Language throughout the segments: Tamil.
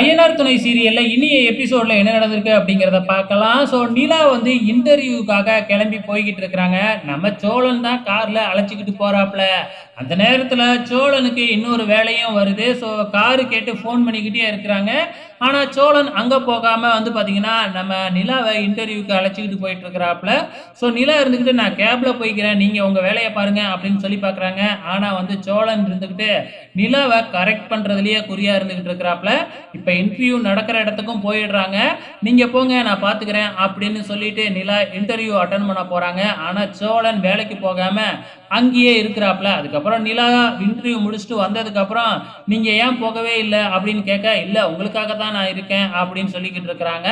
ஐயனார் துணை சீரியல்ல இனிய எபிசோடில் என்ன நடந்திருக்கு அப்படிங்கிறத பார்க்கலாம். ஸோ நிலா வந்து இன்டர்வியூக்காக கிளம்பி போய்கிட்டு இருக்கிறாங்க. நம்ம சோழன் தான் காரில் அழைச்சிக்கிட்டு போகிறாப்புல அந்த நேரத்தில் சோழனுக்கு இன்னொரு வேலையும் வருது. ஸோ காரு கேட்டு ஃபோன் பண்ணிக்கிட்டே இருக்கிறாங்க. ஆனால் சோழன் அங்கே போகாமல் வந்து பார்த்தீங்கன்னா நம்ம நிலாவை இன்டர்வியூக்கு அழைச்சிக்கிட்டு போயிட்டுருக்கிறாப்புல. ஸோ நிலா இருந்துக்கிட்டு நான் கேபில் போய்க்கிறேன். நீங்கள் உங்கள் வேலையை பாருங்க அப்படின்னு சொல்லி பார்க்குறாங்க ஆனால் வந்து சோழன் இருந்துக்கிட்டு நிலாவை கரெக்ட் பண்ணுறதுலையே குறியாக இருந்துக்கிட்டு இருக்கிறாப்புல. இப்போ இன்டர்வியூ நடக்கிற இடத்துக்கும் போயிடுறாங்க. நீங்கள் போங்க நான் பார்த்துக்கிறேன் அப்படின்னு சொல்லிட்டு நிலா இன்டர்வியூ அட்டன் பண்ண போகிறாங்க ஆனால் சோழன் வேலைக்கு போகாமல் அங்கேயே இருக்கிறாப்ல. அதுக்கப்புறம் நிலா இன்டர்வியூ முடிச்சுட்டு வந்ததுக்கப்புறம் நீங்கள் ஏன் போகவே இல்லை? அப்படின்னு கேட்க இல்லை உங்களுக்காக தான் நான் இருக்கேன் அப்படின்னு சொல்லிக்கிட்டு இருக்கிறாங்க.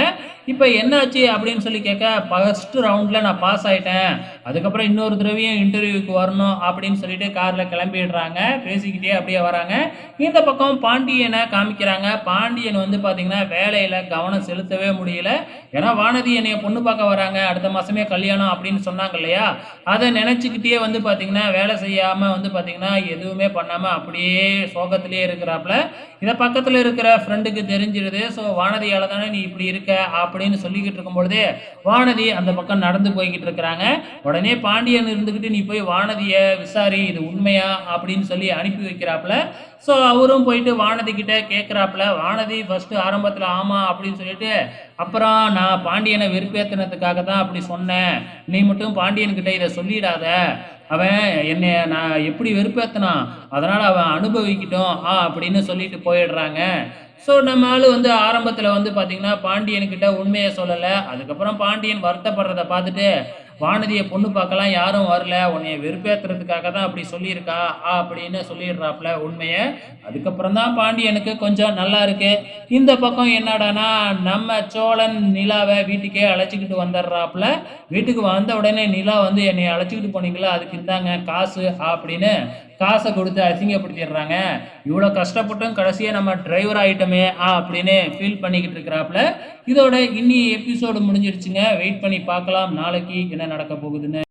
இப்போ என்னாச்சு அப்படின்னு சொல்லி கேட்க ஃபஸ்ட்டு ரவுண்டில் நான் பாஸ் ஆகிட்டேன் அதுக்கப்புறம் இன்னொரு தடவையும் இன்டர்வியூக்கு வரணும் அப்படின்னு சொல்லிட்டு காரில் கிளம்பிடுறாங்க. பேசிக்கிட்டே அப்படியே வராங்க. இந்த பக்கம் பாண்டியனை காமிக்கிறாங்க. பாண்டியன் வந்து பார்த்தீங்கன்னா வேலையில் கவனம் செலுத்தவே முடியல. ஏன்னா வானதி என்னைய பொண்ணு பார்க்க வராங்க. அடுத்த மாதமே கல்யாணம் அப்படின்னு சொன்னாங்க இல்லையா? அதை நினச்சிக்கிட்டே வந்து பார்த்தீங்கன்னா வேலை செய்யாமல் வந்து பார்த்தீங்கன்னா எதுவுமே பண்ணாமல் அப்படியே சோகத்திலே இருக்கிறாப்புல இதை பக்கத்தில் இருக்கிற ஃப்ரெண்டுக்கு தெரிஞ்சிடுது ஸோ வானதியால் தானே நீ இப்படி இருக்க அப்படின்னு சொல்லிக்கிட்டு இருக்கும் பொழுதே வானதி அந்த பக்கம் நடந்து போய்கிட்டு இருக்கிறாங்க. உடனே உடனே பாண்டியன் இருந்துக்கிட்டு நீ போய் வானதியை விசாரி இது உண்மையா? அப்படின்னு சொல்லி அனுப்பி வைக்கிறாப்புல. ஸோ அவரும் போயிட்டு வானதி கிட்ட கேட்குறாப்புல வானதி ஃபர்ஸ்ட் ஆரம்பத்தில் ஆமா அப்படின்னு சொல்லிட்டு அப்புறம் நான் பாண்டியனை வெறுப்பேத்தினதுக்காக தான் அப்படி சொன்னேன். நீ மட்டும் பாண்டியன்கிட்ட இதை சொல்லிடாத. அவன் என்னை நான் எப்படி வெறுப்பேத்தினான்? அதனால் அவன் அனுபவிக்கட்டும் ஆ அப்படின்னு சொல்லிட்டு போயிடுறாங்க. ஸோ நம்ம ஆள் வந்து ஆரம்பத்தில் வந்து பார்த்தீங்கன்னா பாண்டியன்கிட்ட உண்மையை சொல்லலை. அதுக்கப்புறம் பாண்டியன் வருத்தப்படுறத பார்த்துட்டு வானதியை பொண்ணு பார்க்கலாம் யாரும் வரல. உன்னைய வெறுப்பேற்றுறதுக்காக தான் அப்படி சொல்லியிருக்கா? ஆ அப்படின்னு சொல்லிடுறாப்புல உண்மையை. அதுக்கப்புறம் தான் பாண்டியனுக்கு கொஞ்சம் நல்லா இருக்கு. இந்த பக்கம் என்னடானா நம்ம சோழன் நிலாவை வீட்டுக்கே அழைச்சிக்கிட்டு வந்துடுறாப்புல. வீட்டுக்கு வந்த உடனே நிலா வந்து என்னை அழைச்சிக்கிட்டு போனீங்களா? அதுக்கு இந்தாங்க காசு அப்படின்னு காசை கொடுத்து அசிங்கப்படுத்திடுறாங்க. இவ்வளோ கஷ்டப்பட்டும் கடைசியாக நம்ம டிரைவர் ஆகிட்டோமே ஆ அப்படின்னு ஃபீல் பண்ணிக்கிட்டு இருக்கிறாப்புல. இதோட இன்னி எபிசோடு முடிஞ்சிடுச்சுங்க வெயிட் பண்ணி பார்க்கலாம். நாளைக்கு என்ன நடக்க போகுதுன்னு.